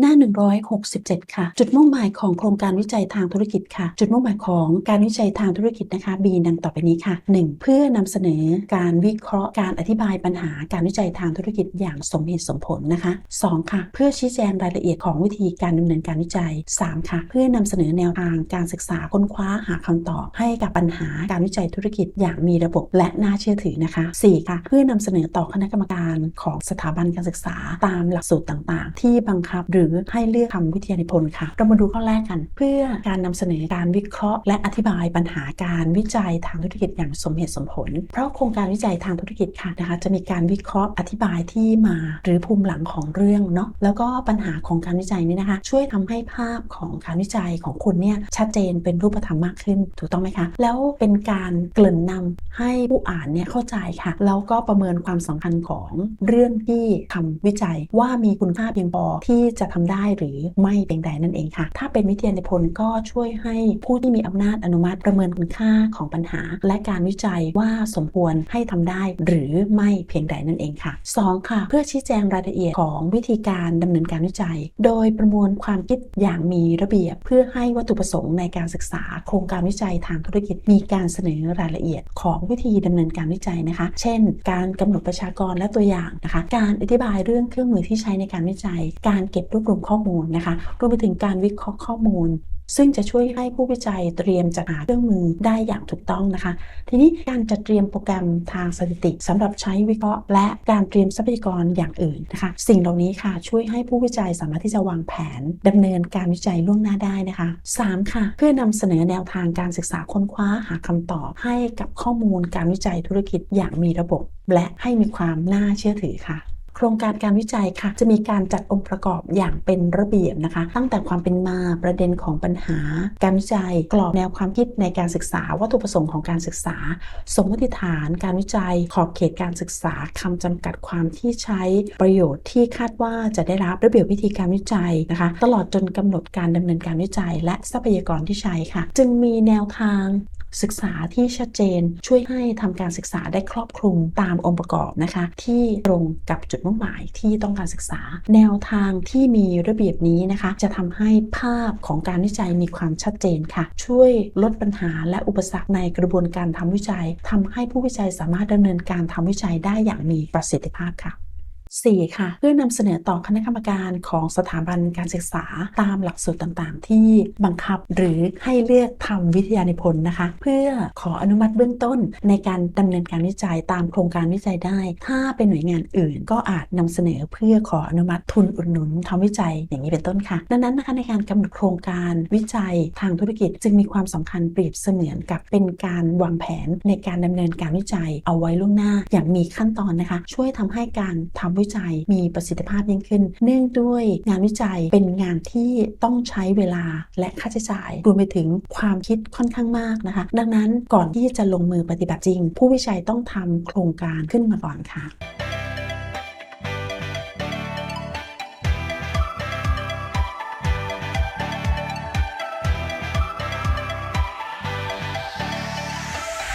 หน้า 167 ค่ะ จุดมุ่งหมายของโครงการวิจัยทางธุรกิจค่ะ จุดมุ่งหมายของการวิจัยทางธุรกิจนะคะบีดังต่อไปนี้ค่ะ 1. เพื่อนำเสนอการวิเคราะห์การอธิบายปัญหาการวิจัยทางธุรกิจอย่างสมเหตุสมผลนะคะ 2. ค่ะ เพื่อชี้แจงรายละเอียดของวิธีการดำเนินการวิจัย 3. ค่ะ เพื่อนำเสนอแนวทางการศึกษาค้นคว้าหาคำตอบให้กับปัญหาการวิจัยธุรกิจอย่างมีระบบและน่าเชื่อถือนะคะ 4. ค่ะ เพื่อนำเสนอต่อคณะกรรมการของสถาบันการศึกษาตามหลักสูตรต่างๆ ที่บังคับหรือให้เลือกทำวิทยานิพนธ์ค่ะ เรามาดูข้อแรกกัน เพื่อการนำเสนอการวิเคราะห์ และอธิบายปัญหาการวิจัยทางธุรกิจอย่างสมเหตุสมผล เพราะโครงการวิจัยทางธุรกิจค่ะนะคะ จะมีการวิเคราะห์อธิบายที่มาหรือภูมิหลังของเรื่องเนาะแล้วก็ปัญหาของการวิจัยนี้นะคะ ช่วยทำให้ภาพของการวิจัยของคุณเนี่ยชัดเจนเป็นรูปธรรมมากขึ้น ถูกต้องไหมคะ แล้วเป็นการเกริ่นนำให้ผู้อ่านเนี่ยเข้าใจค่ะแล้วก็ประเมินความสำคัญของเรื่องที่ทำวิจัยว่ามีคุณค่าเพียงพอที่จะทำได้หรือไม่เพียงใดนั่นเองค่ะ ถ้าเป็นวิทยานิพนธ์ก็ช่วยให้ผู้ที่มีอำนาจอนุมัติประเมินคุณค่าของปัญหา และการวิจัยว่าสมควรให้ทำได้หรือไม่เพียงใดนั่นเองค่ะ 2. ค่ะ เพื่อชี้แจงรายละเอียดของวิธีการดำเนินการวิจัย โดยประมวลความคิดอย่างมีระเบียบ เพื่อให้วัตถุประสงค์ในการศึกษา โครงการวิจัยทางธุรกิจมีการเสนอรายละเอียดของวิธีดำเนินการวิจัยนะคะ เช่น การกำหนดประชากรและตัวอย่างนะคะ การอธิบายเรื่องเครื่องมือที่ใช้ในการวิจัย การเก็บรวบรวมข้อมูลนะคะ รวมไปถึงการวิเคราะห์ข้อมูล ซึ่งจะช่วยให้ผู้วิจัยเตรียมจัดหาเครื่องมือได้อย่างถูกต้องนะคะ ทีนี้การจัดเตรียมโปรแกรมทางสถิติสำหรับใช้วิเคราะห์ และการเตรียมทรัพยากรอย่างอื่นนะคะ สิ่งเหล่านี้ค่ะช่วยให้ผู้วิจัยสามารถที่จะวางแผนดำเนินการวิจัยล่วงหน้าได้นะคะ 3. ค่ะ เพื่อนำเสนอแนวทางการศึกษาค้นคว้าหาคำตอบให้กับข้อมูลการวิจัยธุรกิจอย่างมีระบบ และให้มีความน่าเชื่อถือค่ะ โครงการการวิจัยค่ะ จะมีการจัดองค์ประกอบอย่างเป็นระเบียบนะคะ ตั้งแต่ความเป็นมาประเด็นของปัญหา การวิจัยกรอบแนวความคิดในการศึกษา วัตถุประสงค์ของการศึกษา สมมติฐาน การวิจัย ขอบเขตการศึกษาคำจำกัดความที่ใช้ประโยชน์ที่คาดว่าจะได้รับระเบียบวิธีการวิจัยนะคะ ตลอดจนกำหนดการดำเนินการวิจัย และทรัพยากรที่ใช้ค่ะ จึงมีแนวทาง ศึกษาที่ชัดเจนช่วยให้ทำการศึกษาได้ครอบคลุมตามองค์ประกอบนะคะ ที่ตรงกับจุดมุ่งหมายที่ต้องการศึกษา แนวทางที่มีระเบียบนี้นะคะ จะทำให้ภาพของการวิจัยมีความชัดเจนค่ะ ช่วยลดปัญหาและอุปสรรคในกระบวนการทำวิจัยทำให้ผู้วิจัยสามารถดำเนินการทำวิจัยได้อย่างมีประสิทธิภาพค่ะ 4. ค่ะ เพื่อนำเสนอต่อคณะกรรมการของสถาบันการศึกษาตามหลักสูตรต่างๆ ที่บังคับหรือให้เลือกทำวิทยานิพนธ์นะคะ เพื่อขออนุมัติเบื้องต้นในการดำเนินการวิจัยตามโครงการวิจัยได้ ถ้าเป็นหน่วยงานอื่นก็อาจนำเสนอเพื่อขออนุมัติทุนอุดหนุนทำวิจัยอย่างนี้เป็นต้นค่ะ ดังนั้นนะคะในการกำหนดโครงการวิจัยทางธุรกิจจึงมีความสำคัญเปรียบเสมือนกับเป็นการวางแผนในการดำเนินการวิจัยเอาไว้ล่วงหน้า อย่างมีขั้นตอนนะคะ ช่วยทำให้การทำวิจัยมีประสิทธิภาพยิ่งขึ้น เนื่องด้วยงานวิจัยเป็นงานที่ต้องใช้เวลาและค่าใช้จ่ายรวมไปถึงความคิดค่อนข้างมากนะคะ ดังนั้นก่อนที่จะลงมือปฏิบัติจริง ผู้วิจัยต้องทำโครงการขึ้นมาก่อนค่ะ